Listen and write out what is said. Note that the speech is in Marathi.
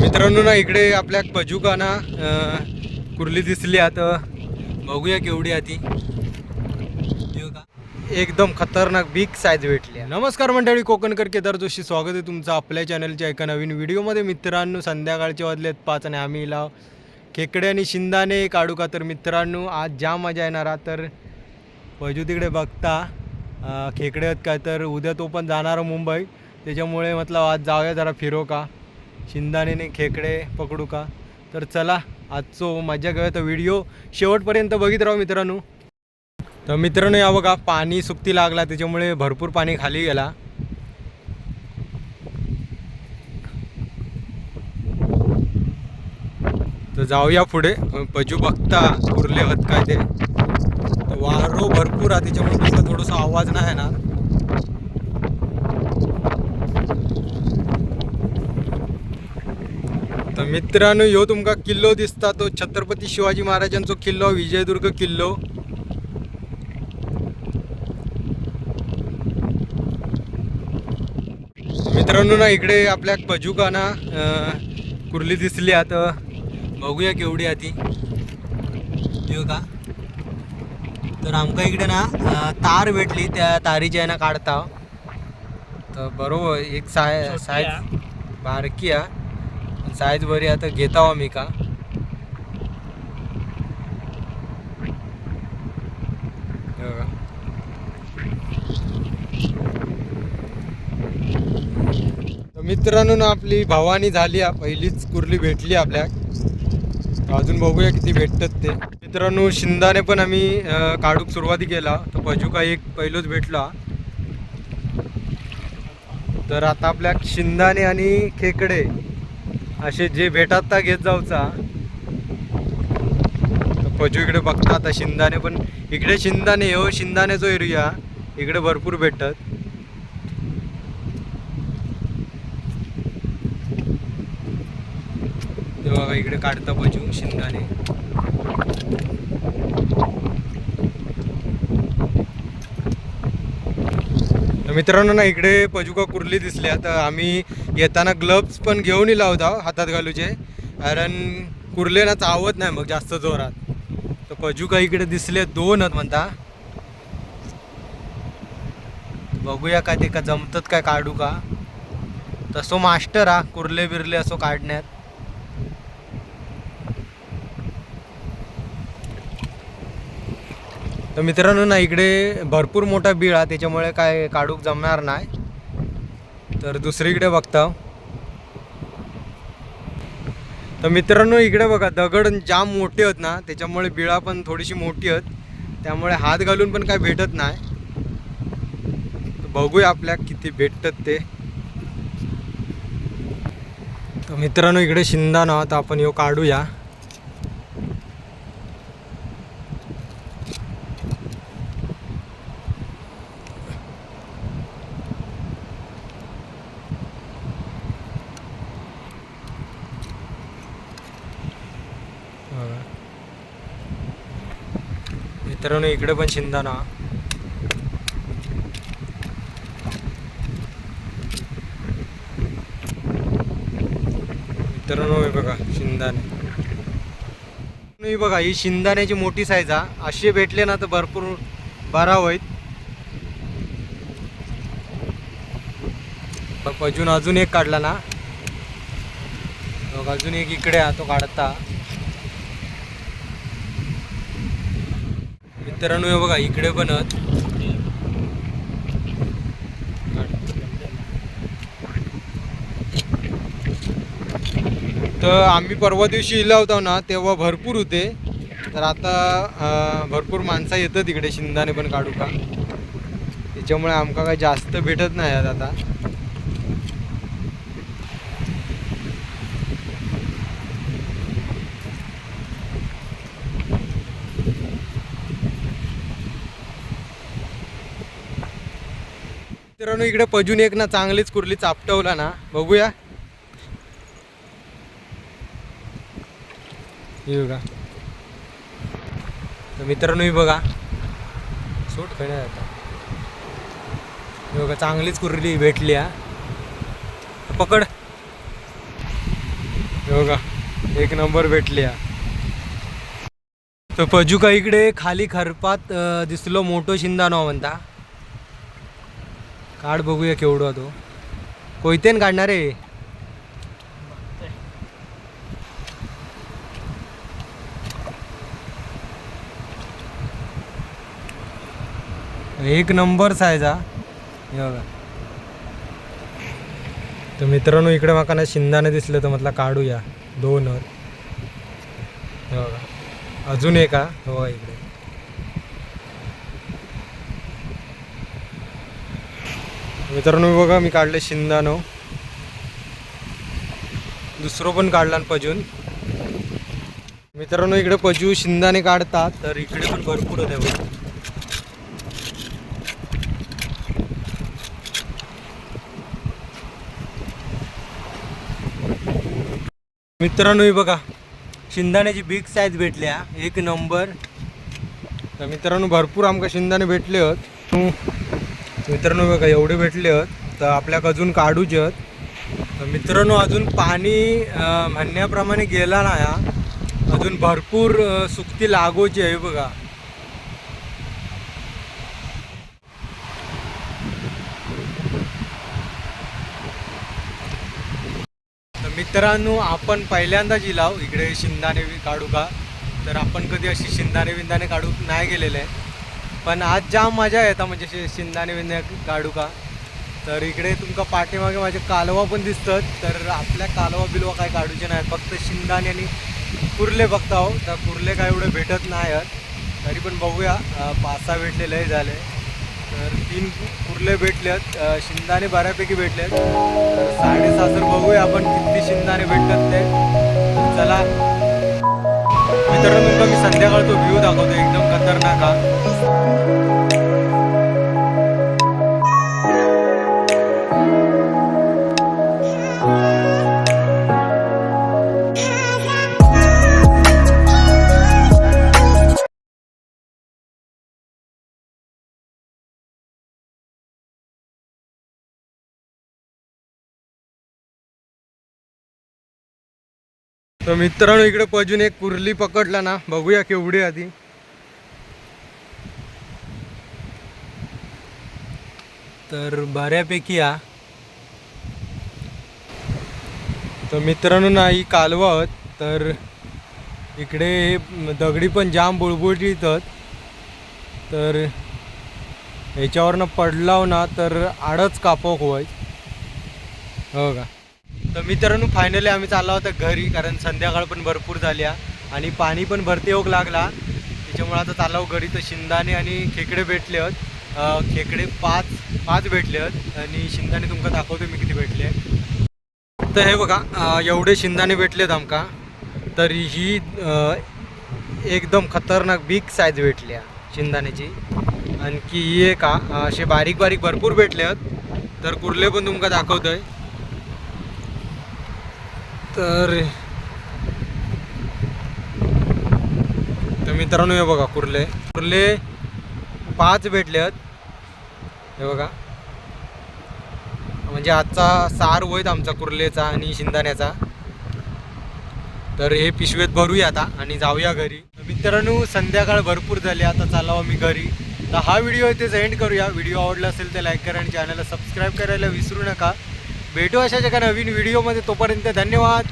मित्रांनो ना इकडे आपल्या बजुकाना कुर्ली दिसली आता. बघूया केवढी आहे ती. का? एकदम खतरनाक बिग साईज भेटली नमस्कार मंडळी कोकणकर केदार जोशी. स्वागत आहे तुमचं आपल्या चॅनलच्या एका नवीन व्हिडिओमध्ये मित्रांनो संध्याकाळचे वाजलेत पाच आणि आम्ही लाव खेकडे आणि शिंदाने काढू का तर मित्रांनो आज ज्या मजा येणार हा तर पजू तिकडे बघता. खेकडे आहेत काय तर उद्या तो पण जाणार मुंबई. त्याच्यामुळे म्हटलं आज जाऊया जरा फिरो का. शिंदाने खेकडे पकडू का? तर चला आजचो मजा घेऊया तर व्हिडिओ शेवटपर्यंत बघित राहू मित्रांनो. तर मित्रांनो या बघा पाणी सुकती लागला त्याच्यामुळे भरपूर पाणी खाली गेला. तर जाऊया पुढे. पजू बघता उरले होत काय ते वारो भरपूर आहे त्याच्यामुळे तुमचा थोडासा आवाज नाही येणार तर मित्रांनो ह्यो तुमका किल्लो दिसता तो छत्रपती शिवाजी महाराजांचो किल्लो विजयदुर्ग किल्लो. मित्रांनो ना इकडे आपल्या पजुका ना अं, कुर्ली दिसली आता. बघूया केवढी आहे ती. येऊ का? तर आमका इकडे ना तार भेटली त्या तारीच्या ना काढता. तर बरोबर एक साय साईज बारकी आहे. साईज बरी आता घेता आम्ही का? तर मित्रांनो ना आपली भवानी झाली आहे पहिलीच कुर्ली भेटली आपल्या. अजून बघूया किती भेटतात ते. मित्रांनो शिंदाने पण आम्ही काढूक सुरुवाती केला. तर पजुका एक पहिलोच भेटला. तर आता आपल्या शिंदाने आणि खेकडे असे जे भेटात त्या घेत जाऊचा. पजू इकडे बघता आता शिंदाने पण इकडे शिंदाने हो शिंदानेचो एरिया इकडे भरपूर भेटतात. इकडे काढता पजू शिंदाने. मित्रांनो ना इकडे पजुका कुर्ली दिसल्या. तर आम्ही येताना ग्लव्स पण घेऊन लावता हातात घालूचे. कारण कुर्ले ना चावत नाही मग जास्त जोरात. तर पजुका इकडे दिसले दोन आहेत म्हणता. बघूया काय ते का जमतात काय काढू का. तसो मास्टर हा कुर्ले बिरले असो काढण्यात. तर मित्रांनो ना इकडे भरपूर मोठा बीळ आहे त्याच्यामुळे काय काढूक जमणार नाही. तर दुसरीकडे बघता. तर मित्रांनो इकडे बघा दगड जाम मोठे आहेत ना त्याच्यामुळे बिळा पण थोडीशी मोठी आहेत. त्यामुळे हात घालून पण काय भेटत नाही. बघूया आपल्या किती भेटतात ते. तर मित्रांनो इकडे शिंदा ना तर आपण यो काढूया बघा. मित्रांनो इकडे पण शिंदाना मित्रांनो हे बघा शिंदाने ही बघा ही शिंदाण्याची मोठी साईज हा. असे भेटले ना तर भरपूर बारा होईत बघ, अजून अजून एक काढला ना. बघ, अजून एक इकडे हा तो काढता. मित्रांनो हे बघा इकडे पण तर आम्ही परवा दिवशी इला होतो ना तेव्हा भरपूर होते. तर आता भरपूर माणसं येतात इकडे शिंदाने पण काढू का? त्याच्यामुळे आमका काही जास्त भेटत नाही आहेत आता. मित्रांनो इकडे पजून एक ना चांगलीच कुर्ली चापटवला ना. बघूया. हे बघा. तर मित्रांनो ही बघा. सूट खड्या आता. हे बघा चांगलीच कुर्ली भेटली हा. पकड. हे बघा एक नंबर भेटली हा. तर पजुका इकडे खाली खरपात दिसलो मोठो शिंदानो म्हणता. काढ बघूया केवढा तो. कोयतेन काढणार आहे? एक नंबर सायजा हे. बघा. तर मित्रांनो इकडे माका ना शिंदाने दिसलं तर म्हटलं काढूया. दोनवर हे बघा. अजून एका हो इकडे. मित्रांनो बघा मी काढले शिंदानो दुसरं पण काढला पजून. मित्रांनो इकडे पजू शिंदाने काढतात तर इकडे पण भरपूर होते बघा. मित्रांनो हे बघा शिंदाण्याची बिग साईज भेटल्या. एक नंबर तर मित्रांनो भरपूर आमका शिंदाने भेटले होत. मित्रांनो बघा एवढे भेटले आहेत. तर आपल्याक अजून काढूचे आहेत. तर मित्रांनो अजून पाणी म्हणण्याप्रमाणे गेला नाही हा. अजून भरपूर सुक्ती सुकती लागोची आहे बघा. तर मित्रांनो आपण पहिल्यांदाच इलाव इकडे शिंदाने काढू का? तर आपण कधी अशी शिंदाने विंदाने काढू नाही गेलेले. आहे पण आज जाम मजा येता म्हणजे शि- शिंदाणे काढू का तर इकडे तुमका पाठीमागे माझे कालवा पण दिसतात. तर आपल्या कालवा बिलवा काय काढूचे नाहीत. फक्त शिंदाने आणि कुर्ले बघता आहो तर कुर्ले काय एवढे भेटत नाही आहेत. तरी पण बघूया. पासा पाच सहा भेटले लय झाले. तर तीन कुर्ले भेटलेत. आहेत शिंदाणे बऱ्यापैकी भेटलेत. तर साडेसहा बघूया आपण किती शिंदाने भेटतात ते. चला. संध्याकाळ तो व्ह्यू दाखवतो एकदम खतरनाक हा. तर मित्रांनो इकडे पजून एक कुर्ली पकडला ना बघूया केवढी आधी तर बऱ्यापैकी या तर मित्रांनो नाही कालवत तर इकडे दगडी पण जाम बुळबुळटी येतात तर ह्याच्यावरनं पडलाव ना तर आडच कापक होय हो का? तर मित्रांनो फायनली आम्ही चाललो होता घरी कारण संध्याकाळ पण भरपूर झाल्या आणि पाणी पण भरती योग लागला. त्याच्यामुळे आता चाललो घरी. तर शिंदाने आणि खेकडे भेटले आहेत. खेकडे पाच पाच भेटले आहेत. आणि शिंदाने तुमका दाखवतो मी किती भेटले तर हे बघा एवढे एवढे भेटले भेटलेत आमका. तर ही एकदम खतरनाक बिग साईज भेटल्या शिंदाण्याची. आणखी ही एक असे बारीक बारीक भरपूर भेटले आहेत. तर कुर्ले पण तुमका दाखवतोय. तर तर मित्रांनो हे बघा कुर्ले. कुर्ले पाच भेटले आहेत. हे बघा. म्हणजे आजचा सार होईत आमचा कुर्लेचा आणि शिंदाण्याचा. तर हे पिशवेत भरूया आता आणि जाऊया घरी. मित्रांनो संध्याकाळ भरपूर झाली. आता चालावं मी घरी. तर हा व्हिडिओ इथेच एंड करूया. व्हिडिओ आवडला असेल तर लाईक करा आणि चॅनलला सबस्क्राईब करायला विसरू नका. भेटू अशाच एका नवीन व्हिडिओमध्ये तोपर्यंत धन्यवाद.